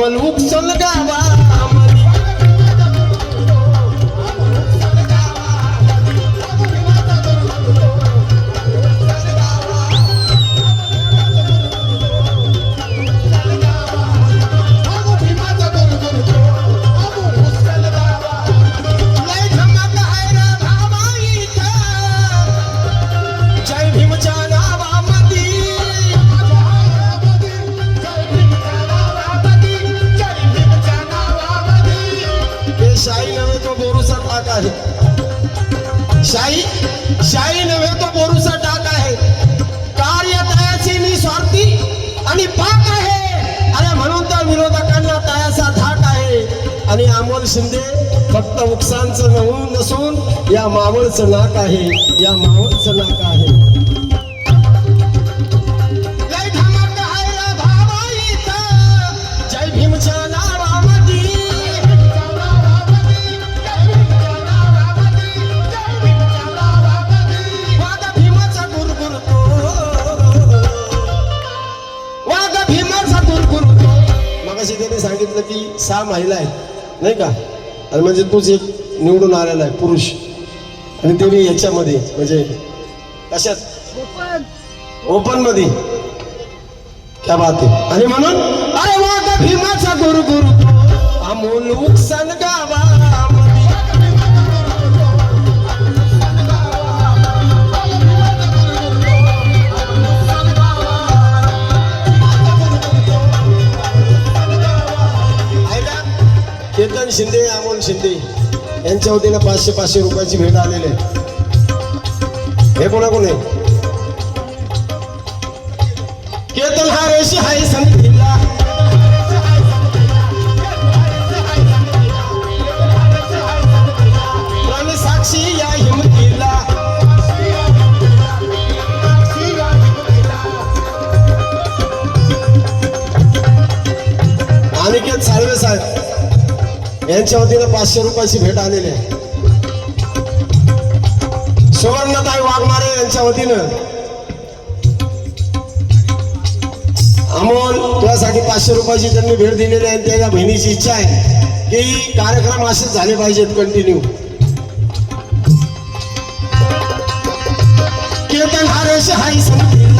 तो अमल उपसल टाक आहे. शाही शाही नव्हे तो बोरूचा टाक आहे. कार्य तयाची निस्वार्थी आणि पाक आहे. अरे म्हणून त्या विरोधकांना तयाचा धाक आहे. आणि अमोल शिंदे फक्त उकसांचं नवून नसून या मावळचं नाक आहे. या मावळचं नाक आहे. सहा महिला आहेत नाही का? आणि म्हणजे तूच एक निवडून आलेला आहे पुरुष. आणि ते मी याच्यामध्ये म्हणजे कशात? ओपन. मध्ये क्या बात आहे. आणि म्हणून अरे वाघ भीमाचा गुरु गुरु तो अमोल उकसन गावा केतन शिंदे अमोल शिंदे यांच्या वतीनं पाचशे पाचशे रुपयाची भेट आलेली आहे. हे कोणाकोण आहे? केतन हा रेशी आहे संतीला साक्षी या हिमतीला. अनिकेत साळवे साहेब. यांच्या वतीनं पाचशे रुपयाची भेट आलेली आहे. सुवर्णताई वाघमारे यांच्या वतीनं. अमोल तुझ्यासाठी पाचशे रुपयाची त्यांनी भेट दिलेली आहे आणि त्याच्या बहिणीची इच्छा आहे की कार्यक्रम असेच झाले पाहिजेत कंटिन्यू केतन हारेश हाय संपील.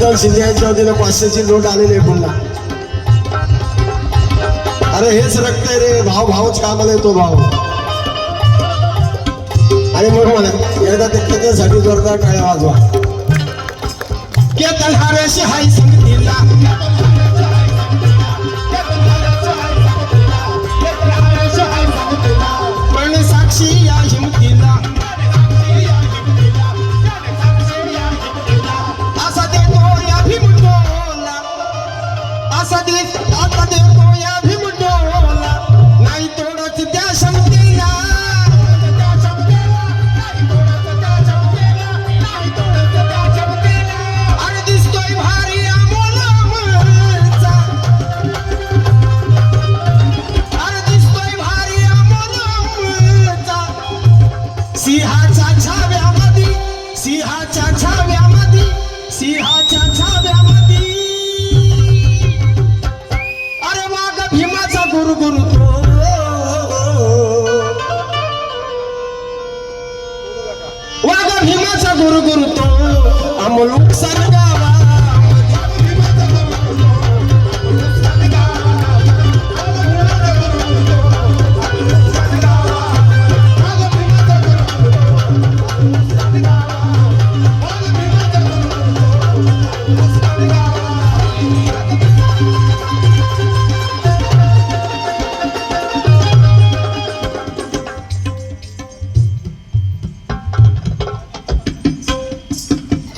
तर शिंदे यांच्या वतीनं पाचशेची नोट आलेली आहे पुन्हा. अरे हेच रक्त आहे रे भाव भावच कामाला येतो भाव. आणि मग म्हणा एकदा ते केतनसाठी जोरदार टाळ्या वाजवा. केतन हा हाय संगतीला. Canada.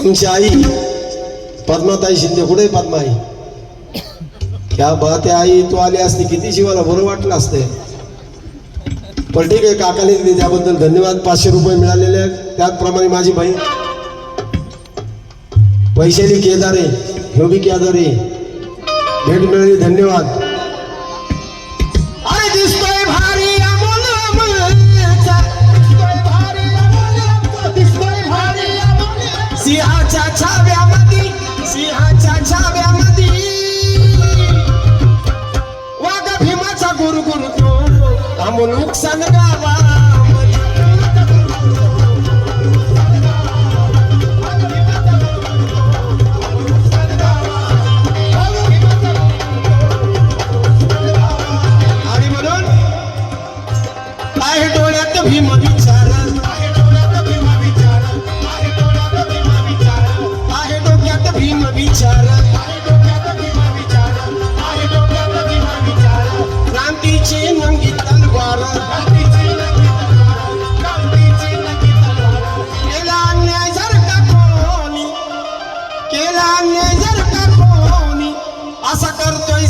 आमची तुमची आई पद्माताई शिंदे कुठे पद्माई पद्मा आई? त्या आई तू आली असती किती जीवाला बरं वाटलं असते पण ठीक आहे काकाने दिली त्याबद्दल धन्यवाद. पाचशे रुपये मिळालेले आहेत. त्याचप्रमाणे माझी बहीण. वैशाली केदारे ह्यो बी केदारे भेट मिळाली धन्यवाद. सिंहाच्या छाव्यामध्ये सिंहाच्या छाव्यामध्ये. वाघ भीमाचा गुरु गुरु तो. अमोल नुकसान गावामध्ये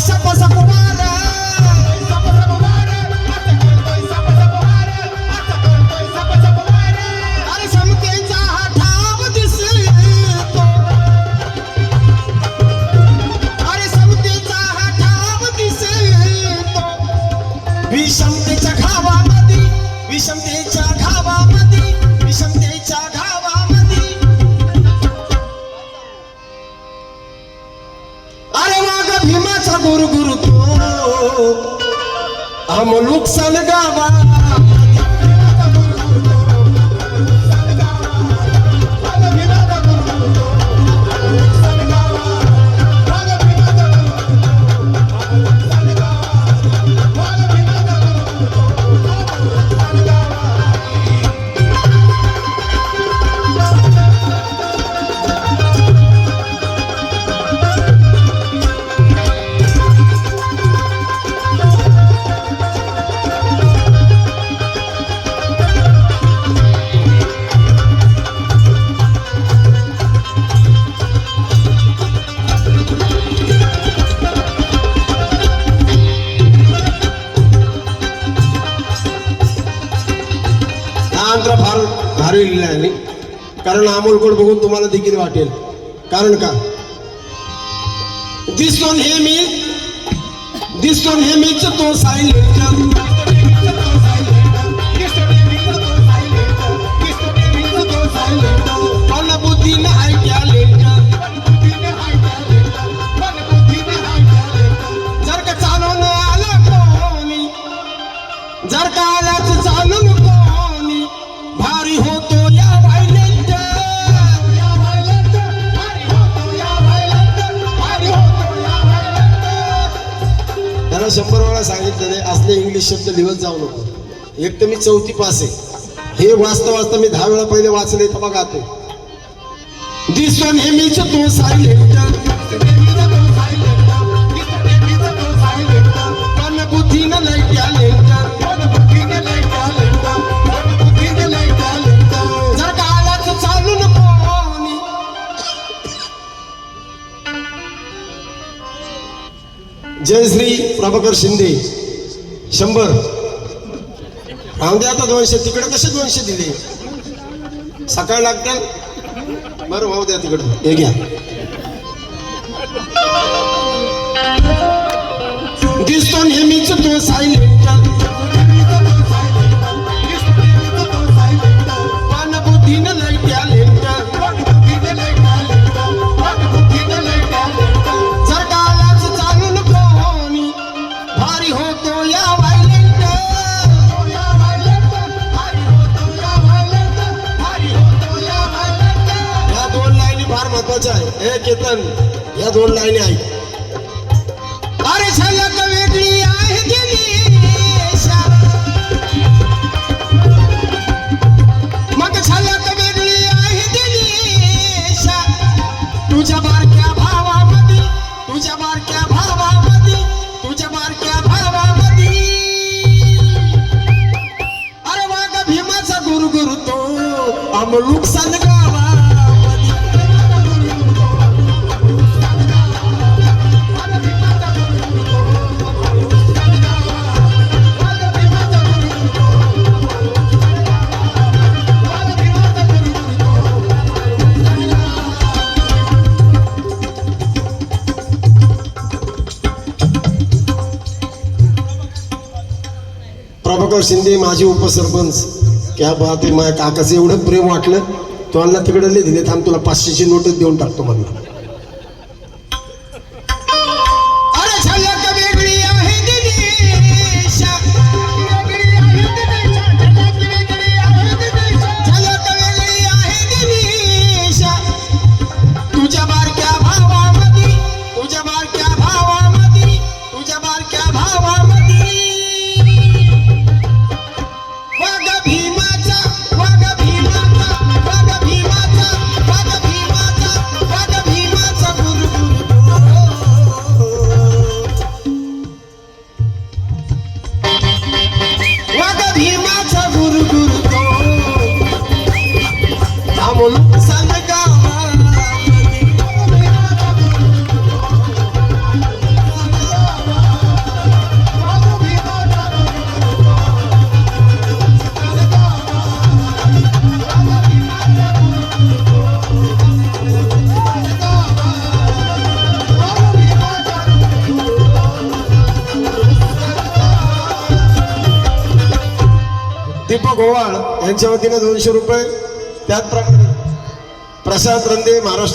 deixa passar pomada आम सन गावा भारी आहे मी. कारण अमोलकोड बघून तुम्हाला देखील वाटेल. कारण का? दिसतो नेहमी दिसतो नेहमीच तो सायलेंट पण बुद्धी जर का चालवून आलं शंभर वेळा सांगितलेले असले इंग्लिश शब्द लिहत जाऊ नको. एक तर मी चौथी पास आहे. हे वाचता वाचता मी दहा वेळा पहिले वाचले तर बघा ते दिसतो नेहमीच तो सायलेंट पण बुद्धीनं जय श्री प्रभाकर शिंदे. शंभर. राहू दे आता दोनशे. तिकडे कसे दोनशे दिले? सकाळ लागते? बरं भाऊ द्या तिकडं. हे घ्या. दिसतो नेहमीच तो सायलेंट महत्वाचं आहे. हे केतन या दोन लाईनी आहे अरे झलक वेगळी आहे मग झलक वेगळी आहे तुझ्या बारक्या भावामध्ये तुझ्या बारक्या भावामध्ये तुझ्या बारक्या भावामध्ये. अरे वाघ भीमाचा गुरु गुरु तो अमलूक सन प्रभाकर शिंदे माजी उपसरपंच. क्या बात आहे माझ्या काकाचं एवढं प्रेम वाटलं. तो अण्णा तिकडे लय दिले थांब तुला पाचशेची नोटच देऊन टाकतो म्हणला. गोवाळ यांच्या वतीनं दोनशे रुपये. त्याचप्रमाणे प्रसाद रंदे महाराष्ट्र